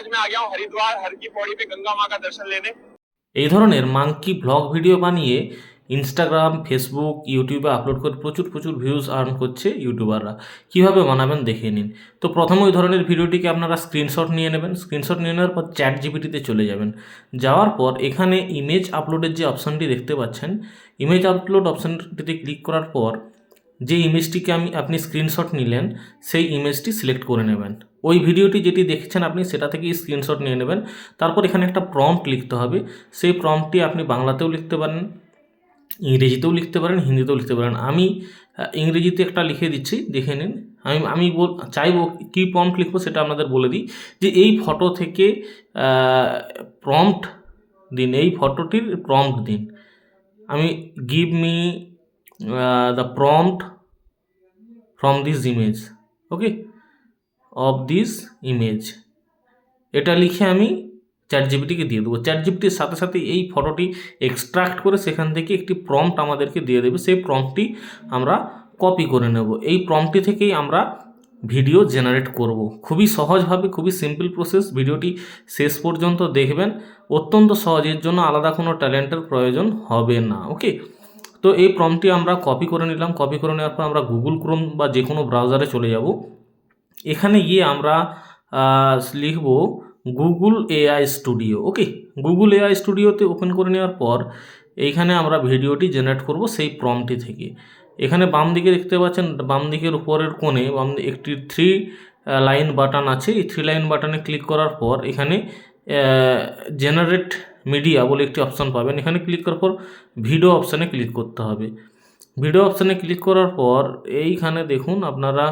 आज मैं आ गया हूँ हरिद्वार हर की पौड़ी पे गंगा माँ का दर्शन लेने এই ধরনের মাঙ্কি ব্লগ ভিডিও বানিয়ে ইনস্টাগ্রাম ফেসবুক ইউটিউবে আপলোড করে প্রচুর প্রচুর ভিউজ আর্ন করছে ইউটিউবাররা কীভাবে বানাবেন দেখে নিন তো প্রথমে ওই ধরনের ভিডিওটিকে আপনারা স্ক্রিনশট নিয়ে নেবেন স্ক্রিনশট নিয়ে নেওয়ার পর চ্যাট জিপিটিতে চলে যাবেন যাওয়ার পর এখানে ইমেজ আপলোডের যে অপশানটি দেখতে পাচ্ছেন ইমেজ আপলোড অপশানটিতে ক্লিক করার পর যে ইমেজটিকে আমি, আপনি স্ক্রিনশট নিলেন, সেই ইমেজটি সিলেক্ট করে নেবেন। ওই ভিডিওটি যেটি দেখছেন আপনি, সেটা থেকেই স্ক্রিনশট নিয়ে নেবেন। তারপর এখানে একটা প্রম্পট লিখতে হবে। সেই প্রম্পটটি আপনি বাংলাতেও লিখতে পারেন, ইংরেজিতেও লিখতে পারেন, হিন্দিতেও লিখতে পারেন। আমি ইংরেজিতে একটা লিখে দিচ্ছি, দেখে নিন। আমি আমি বল, চাইব কী প্রম্পট লিখব সেটা আপনাদের বলে দিই, যে এই ফটো থেকে প্রম্পট দিন, এই ফটোটির প্রম্পট দিন। আমি give me the prompt from this image okay of this image এটা লিখে আমি চ্যাট জিপিটিকে দিয়ে দেবো। চ্যাট জিপিটির সাথে সাথে এই ফটোটি এক্সট্রাক্ট করে সেখান থেকে একটি প্রম্পট আমাদেরকে দিয়ে দেবে। সেই প্রম্পটটি আমরা কপি করে নেব। এই প্রম্পটটি থেকেই আমরা ভিডিও জেনারেট করব। খুবই সহজভাবে, খুবই সিম্পল প্রসেস ভিডিওটি শেষ পর্যন্ত দেখবেন। অত্যন্ত সহজের জন্য আলাদা কোনো ট্যালেন্টের প্রয়োজন হবে না ওকে তো এই প্রম্পটটি আমরা কপি করে নিলাম। কপি করে নেওয়ার পর আমরা গুগল ক্রোম বা যে কোনো ব্রাউজারে চলে যাব। এখানে গিয়ে আমরা লিখব Google AI studio okay Google AI স্টুডিওতে ওপেন করে নেওয়ার পর এইখানে আমরা ভিডিওটি জেনারেট করব সেই প্রম্পটি থেকে। এখানে বাম দিকে দেখতে পাচ্ছেন, বাম দিকের উপরের কোণে বাম একটি থ্রি লাইন বাটন আছে। এই থ্রি লাইন বাটনে ক্লিক করার পর এখানে জেনারেট মিডিয়া বলে একটি অপশান পাবেন। এখানে ক্লিক করার পর ভিডিও অপশানে ক্লিক করতে হবে। ভিডিও অপশানে ক্লিক করার পর এইখানে দেখুন আপনারা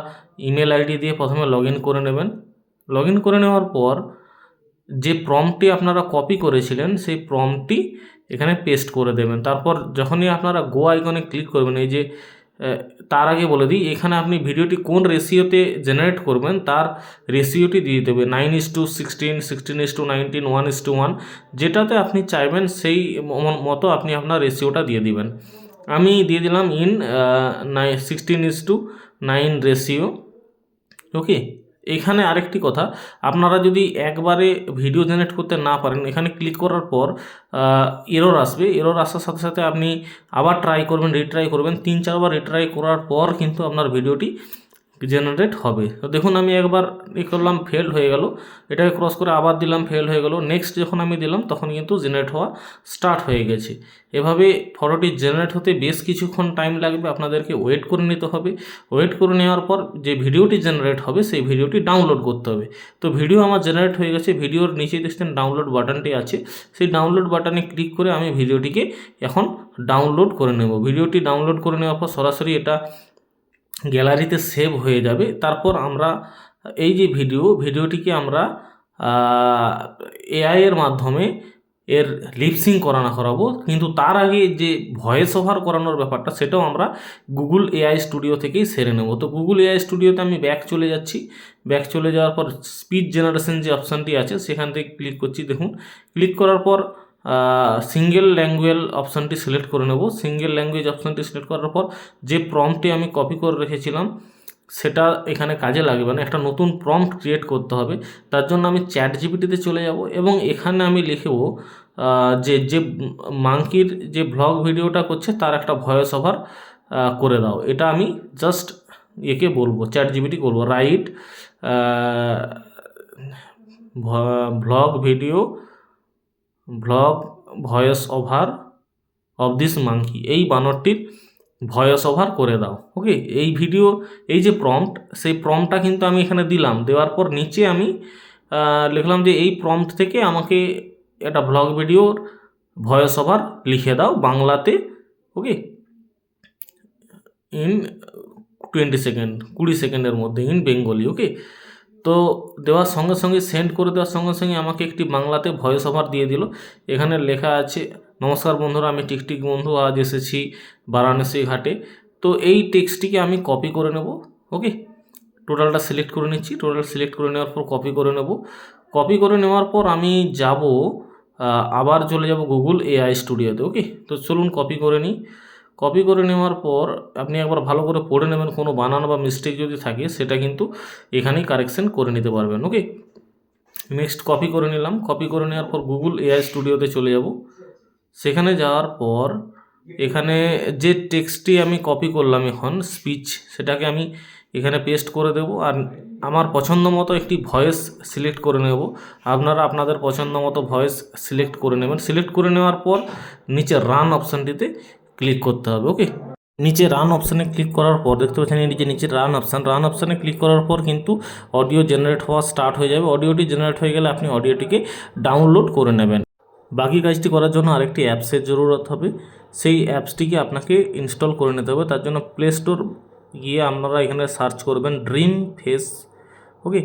ইমেল আইডি দিয়ে প্রথমে লগ করে নেবেন। লগ করে নেওয়ার পর যে প্রম্পটটি আপনারা কপি করেছিলেন, সেই প্রম্পটটি এখানে পেস্ট করে দেবেন। তারপর যখনই আপনারা গো আইকনে ক্লিক করবেন, এই যে তার আগে বলে দিই, এখানে আপনি ভিডিওটি কোন রেশিওতে জেনারেট করবেন, তার রেশিওটি দিয়ে দেবে। Nine is to sixteen sixteen is to nineteen one is to one যেটাতে আপনি চাইবেন, সেই মতো আপনি আপনার রেশিওটা দিয়ে দিবেন। আমি দিয়ে দিলাম ইন নাই sixteen is to nine ratio okay এখানে আরেকটি কথা, আপনারা যদি একবারে ভিডিও জেনারেট করতে না পারেন, এখানে ক্লিক করার পর এরর আসবে। এরর আসার সাথে সাথে আপনি আবার ট্রাই করবেন রিট্রাই করবেন। তিন, চারবার রিট্রাই করার পর কিন্তু আপনার ভিডিওটি জেনারেট হবে। তো দেখুন আমি একবার ই করলাম ফেল হয়ে গেল। এটাকে ক্রস করে আবার দিলাম ফেল হয়ে গেল। নেক্সট যখন আমি দিলাম, তখন কিন্তু জেনারেট হওয়া স্টার্ট হয়ে গেছে। এভাবে ফটোটি জেনারেট হতে বেশ কিছুক্ষণ টাইম লাগবে, আপনাদেরকে ওয়েট করে নিতে হবে। ওয়েট করে নেওয়ার পর যে ভিডিওটি জেনারেট হবে, সেই ভিডিওটি ডাউনলোড করতে হবে। তো ভিডিও আমার জেনারেট হয়ে গেছে, ভিডিওর নিচে দেখছেন ডাউনলোড বাটনটি আছে। সেই ডাউনলোড বাটনে ক্লিক করে আমি ভিডিওটিকে এখন ডাউনলোড করে নেব। ভিডিওটি ডাউনলোড করে নেওয়ার পর সরাসরি এটা গ্যালারিতে সেভ হয়ে যাবে। তারপর আমরা এই যে ভিডিও, ভিডিওটিকে আমরা এআই এর মাধ্যমে এর লিপসিং করানো করাবো। কিন্তু তার আগে যে ভয়েস ওভার করানোর ব্যাপারটা, সেটাও আমরা গুগল এআই স্টুডিও থেকেই সেরে নেব। তো গুগল এআই স্টুডিওতে আমি ব্যাক চলে যাচ্ছি। ব্যাক চলে যাওয়ার পর স্পিড জেনারেশন যে অপশানটি আছে, সেখান থেকে ক্লিক করছি। দেখুন ক্লিক করার পর সিঙ্গেল ল্যাঙ্গুয়েজ অপশানটি সিলেক্ট করে নেব। সিঙ্গেল ল্যাঙ্গুয়েজ অপশানটি সিলেক্ট করার পর যে প্রম্পটটি আমি কপি করে রেখেছিলাম, সেটা এখানে কাজে লাগবে না। একটা নতুন প্রম্পট ক্রিয়েট করতে হবে। তার জন্য আমি চ্যাট জিপিটিতে চলে যাব এবং এখানে আমি লিখব যে যে মাঙ্কির যে ভ্লগ ভিডিওটা করছে, তার একটা ভয়েস ওভার করে দাও। এটা আমি জাস্ট একে বলব চ্যাট জিপিটি করব। Write vlog video vlog voice over of this monkey এই বানরটির ভয়েস ওভার করে দাও ওকে এই ভিডিও এই যে প্রম্পট সেই প্রম্পটটা কিন্তু আমি এখানে দিলাম। দেওয়ার পর নিচে আমি লিখলাম যে এই প্রম্পট থেকে আমাকে একটা ভ্লগ ভিডিওর ভয়েস ওভার লিখে দাও বাংলাতে ওকে ইন টোয়েন্টি সেকেন্ড কুড়ি সেকেন্ডের মধ্যে ইন বেঙ্গলি ওকে তো দেওয়ার সঙ্গে সঙ্গে সেন্ড করে দেওয়ার সঙ্গে সঙ্গে আমাকে একটি বাংলাতে ভয়েস ওভার দিয়ে দিল। এখানে লেখা আছে, নমস্কার বন্ধুরা, আমি টিকটিক বন্ধু, আজ এসেছি বারাণসী ঘাটে। তো এই টেক্সটটিকে আমি কপি করে নেব ওকে টোটালটা সিলেক্ট করে নিচ্ছি, টোটাল সিলেক্ট করে নেওয়ার পর কপি করে নেব। কপি করে নেওয়ার পর আমি যাব আবার চলে যাব গুগল এআই স্টুডিওতে ওকে তো চলুন কপি করে নিই। কপি করে নেওয়ার পর আপনি একবার ভালো করে পড়ে নেবেন কোনো বানান বা মিস্টেক যদি থাকে, সেটা কিন্তু এখানেই কারেকশন করে নিতে পারবেন ওকে নেক্সট কপি করে নিলাম। কপি করে নেওয়ার পর গুগল এআই স্টুডিওতে চলে যাব। সেখানে যাওয়ার পর এখানে যে টেক্সটটি আমি কপি করলাম এখন স্পিচ সেটাকে আমি এখানে পেস্ট করে দেব। আর আমার পছন্দ মতো একটি ভয়েস সিলেক্ট করে নেব। আপনারা আপনাদের পছন্দ মতো ভয়েস সিলেক্ট করে নেবেন। সিলেক্ট করে নেওয়ার পর নিচে রান অপশানটিতে ক্লিক করতে হবে ওকে নিচে রান অপশানে ক্লিক করার পর, দেখতে পাচ্ছেন এই যে নিচে রান অপশান রান অপশানে ক্লিক করার পর কিন্তু অডিও জেনারেট হওয়া স্টার্ট হয়ে যাবে। অডিওটি জেনারেট হয়ে গেলে আপনি অডিওটিকে ডাউনলোড করে নেবেন। বাকি কাজটি করার জন্য আরেকটি অ্যাপসের জরুরত হবে। সেই অ্যাপসটিকে আপনাকে ইনস্টল করে নিতে হবে। তার জন্য প্লে স্টোর গিয়ে আপনারা এখানে সার্চ করবেন dream face okay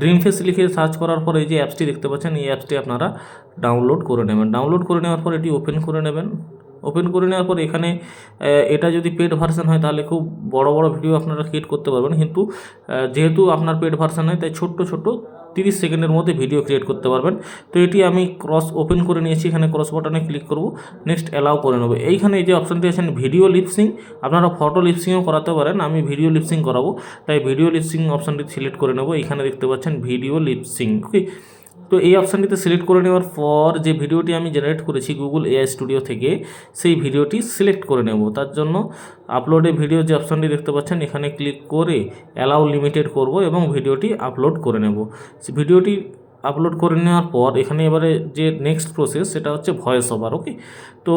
dream face লিখে সার্চ করার পর এই যে অ্যাপসটি দেখতে পাচ্ছেন, এই অ্যাপসটি আপনারা ডাউনলোড করে নেবেন। ডাউনলোড করে নেওয়ার পর এটি ওপেন করে নেবেন। ওপেন করে নেওয়ার পর এখানে এটা যদি পেড ভার্সান হয় তাহলে খুব বড় বড় ভিডিও আপনারা ক্রিয়েট করতে পারবেন। কিন্তু যেহেতু আপনার পেড ভার্সান হয়, তাই ছোট্ট ছোট্ট তিরিশ সেকেন্ডের মধ্যে ভিডিও ক্রিয়েট করতে পারবেন। তো এটি আমি ক্রস ওপেন করে নিয়েছি, এখানে ক্রস বাটনে ক্লিক করব নেক্সট অ্যালাউ করে নেব। এইখানে এই যে অপশানটি আছেন ভিডিও লিপসিং আপনারা ফটো লিপসিংও করাতে পারেন, আমি ভিডিও লিপসিং করাবো। তাই ভিডিও লিপসিং অপশানটি সিলেক্ট করে নেব, এখানে দেখতে পাচ্ছেন ভিডিও লিপসিং ওকে তো এই অপশানটিতে সিলেক্ট করে নেওয়ার পর যে ভিডিওটি আমি জেনারেট করেছি গুগল এআই স্টুডিও থেকে, সেই ভিডিওটি সিলেক্ট করে নেব। তার জন্য আপলোডে ভিডিও যে অপশানটি দেখতে পাচ্ছেন, এখানে ক্লিক করে অ্যালাউ লিমিটেড করব এবং ভিডিওটি আপলোড করে নেব। ভিডিওটি আপলোড করে নেওয়ার পর এখানে এবারে যে নেক্সট প্রসেস সেটা হচ্ছে ভয়েস ওভার ওকে তো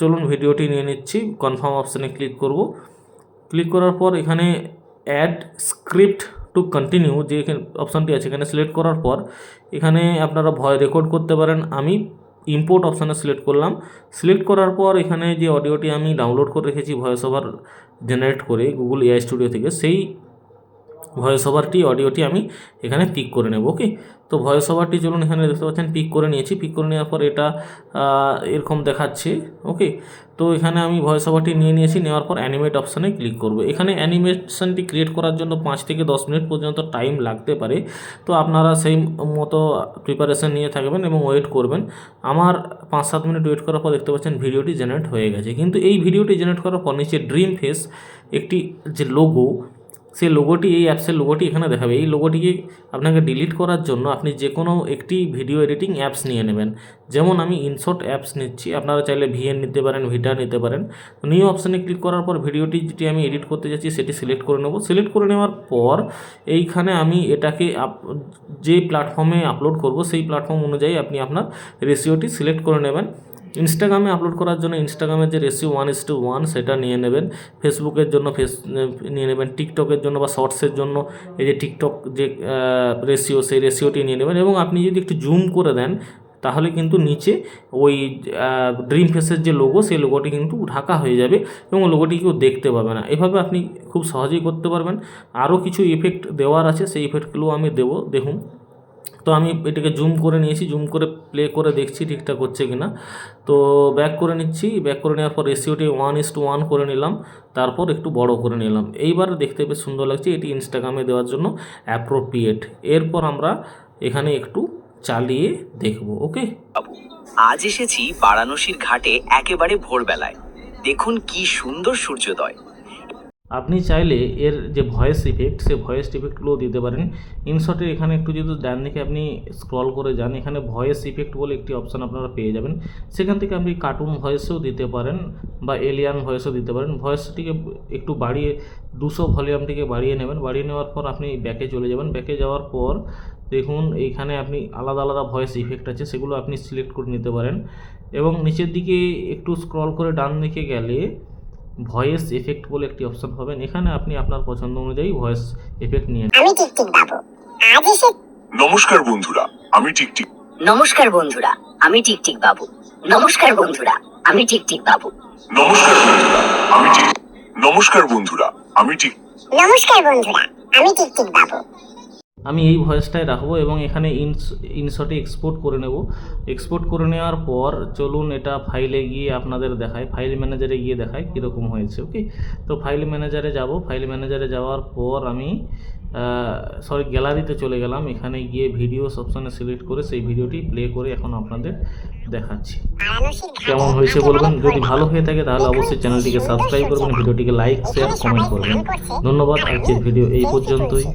চলুন ভিডিওটি নিয়ে নিচ্ছি কনফার্ম অপশানে ক্লিক করব। ক্লিক করার পর এখানে অ্যাড স্ক্রিপ্ট টু কন্টিনিউ যে অপশানটি আছে, এখানে সিলেক্ট করার পর এখানে আপনারা ভয় রেকর্ড করতে পারেন। আমি ইম্পোর্ট অপশানে সিলেক্ট করলাম। সিলেক্ট করার পর এখানে যে অডিওটি আমি ডাউনলোড করে রেখেছি ভয়েস ওভার জেনারেট করে গুগল এআই স্টুডিও থেকে, সেই ভয়েস ওভারটি অডিওটি আমি এখানে পিক করে নেব, ওকে? তো ভয়েস ওভারটি চলুন এখানে দেখতে পাচ্ছেন, পিক করে নিয়েছি। পিক করে নেওয়ার পর এটা এরকম দেখাচ্ছে, ওকে? তো এখানে আমি ভয়েস ওভারটি নিয়ে নিয়েছি, নেওয়ার পর অ্যানিমেট অপশানে ক্লিক করব। এখানে অ্যানিমেশনটি ক্রিয়েট করার জন্য পাঁচ থেকে দশ মিনিট পর্যন্ত টাইম লাগতে পারে। তো আপনারা সেই মতো প্রিপারেশন নিয়ে থাকবেন এবং ওয়েট করবেন। আমার পাঁচ সাত মিনিট ওয়েট করার পর দেখতে পাচ্ছেন, ভিডিওটি জেনারেট হয়ে গেছে। কিন্তু এই ভিডিওটি জেনারেট করার পর নিচে ড্রিম ফেস, একটি যে লোগো সেই লোগোটি এই অ্যাপসের লোগোটি এখানে দেখাবে। এই লোগোটিকে আপনাকে ডিলিট করার জন্য আপনি যে কোনো একটি ভিডিও এডিটিং অ্যাপস নিয়ে নেবেন। যেমন আমি ইনশর্ট অ্যাপস নিচ্ছি, আপনারা চাইলে ভিএন নিতে পারেন ভিটা নিতে পারেন। নিউ অপশানে ক্লিক করার পর ভিডিওটি যেটি আমি এডিট করতে যাচ্ছি, সেটি সিলেক্ট করে নেব। সিলেক্ট করে নেওয়ার পর এইখানে আমি এটাকে যে প্ল্যাটফর্মে আপলোড করব, সেই প্ল্যাটফর্ম অনুযায়ী আপনি আপনার রেশিওটি সিলেক্ট করে নেবেন। ইনস্টাগ্রামে আপলোড করার জন্য ইনস্টাগ্রামের যে ratio one is to one সেটা নিয়ে নেবেন। ফেসবুকের জন্য ফেস নিয়ে নেবেন। টিকটকের জন্য বা শর্টসের জন্য এই যে টিকটক যে রেশিও সেই রেশিওটি নিয়ে নেবেন এবং আপনি যদি একটু জুম করে দেন, তাহলে কিন্তু নিচে ওই ড্রিম ফেসের যে লোগো সেই লোগোটি কিন্তু ঢাকা হয়ে যাবে এবং লোগোটি কেউ দেখতে পাবে না। এভাবে আপনি খুব সহজেই করতে পারবেন। আরও কিছু ইফেক্ট দেওয়ার আছে, সেই ইফেক্টগুলো আমি দেবো। দেখুন। তো আমি এটাকে জুম করে নিয়েছি জুম করে প্লে করে দেখছি ঠিকঠাক হচ্ছে কি না তো ব্যাক করে নিচ্ছি ব্যাক করে নেওয়ার পর রেশিওটি ওয়ান ইস টু ওয়ান করে নিলাম, তারপর একটু বড় করে নিলাম। এইবার দেখতে বেশ সুন্দর লাগছে এটি ইনস্টাগ্রামে দেওয়ার জন্য অ্যাপ্রোপ্রিয়েট এরপর আমরা এখানে একটু চালিয়ে দেখব ওকে আজ এসেছি বারাণসীর ঘাটে একেবারে ভোরবেলায়। দেখুন কি সুন্দর সূর্যোদয়। আপনি চাইলে এর যে ভয়েস ইফেক্ট সে ভয়েস ইফেক্টগুলোও দিতে পারেন। ইনশর্টে এখানে একটু যদি ডান দিকে আপনি স্ক্রল করে যান, এখানে ভয়েস ইফেক্ট বলে একটি অপশান আপনারা পেয়ে যাবেন। সেখান থেকে আপনি কার্টুন ভয়েসেও দিতে পারেন বা এলিয়ান ভয়েসও দিতে পারেন। ভয়েসটিকে একটু বাড়িয়ে, দুশো ভলিউমটিকে বাড়িয়ে নেবেন। বাড়িয়ে নেওয়ার পর আপনি ব্যাকে চলে যাবেন। ব্যাকে যাওয়ার পর দেখুন, এইখানে আপনি আলাদা আলাদা ভয়েস ইফেক্ট আছে, সেগুলো আপনি সিলেক্ট করে নিতে পারেন। এবং নিচের দিকে একটু স্ক্রল করে ডান দিকে গেলে ভয়েস এফেক্ট বলে একটি অপশন পাবেন। এখানে আপনি আপনার পছন্দ অনুযায়ী ভয়েস এফেক্ট নিয়ে। আমি টিকটিক বাবু। আজ এসে নমস্কার বন্ধুরা আমি টিকটিক। নমস্কার বন্ধুরা আমি টিকটিক বাবু। নমস্কার বন্ধুরা আমি টিকটিক বাবু। নমস্কার বন্ধুরা আমি টিক নমস্কার বন্ধুরা আমি টিক নমস্কার বন্ধুরা আমি টিকটিক বাবু। আমি এই ভয়েসটাই রাখব এবং এখানে ইনস ইনশটে এক্সপোর্ট করে নেব। এক্সপোর্ট করে নেওয়ার পর চলুন এটা ফাইলে গিয়ে আপনাদের দেখায় ফাইল ম্যানেজারে গিয়ে দেখায় কীরকম হয়েছে ওকে তো ফাইল ম্যানেজারে যাব। ফাইল ম্যানেজারে যাওয়ার পর আমি সরি গ্যালারিতে চলে গেলাম। এখানে গিয়ে ভিডিওস অপশানে সিলেক্ট করে সেই ভিডিওটি প্লে করে এখন আপনাদের দেখাচ্ছি। কেমন হয়েছে বলবেন? যদি ভালো হয়ে থাকে তাহলে অবশ্যই চ্যানেলটিকে সাবস্ক্রাইব করবেন ভিডিওটিকে লাইক শেয়ার কমেন্ট করবেন। ধন্যবাদ। আজকের ভিডিও এই পর্যন্তই।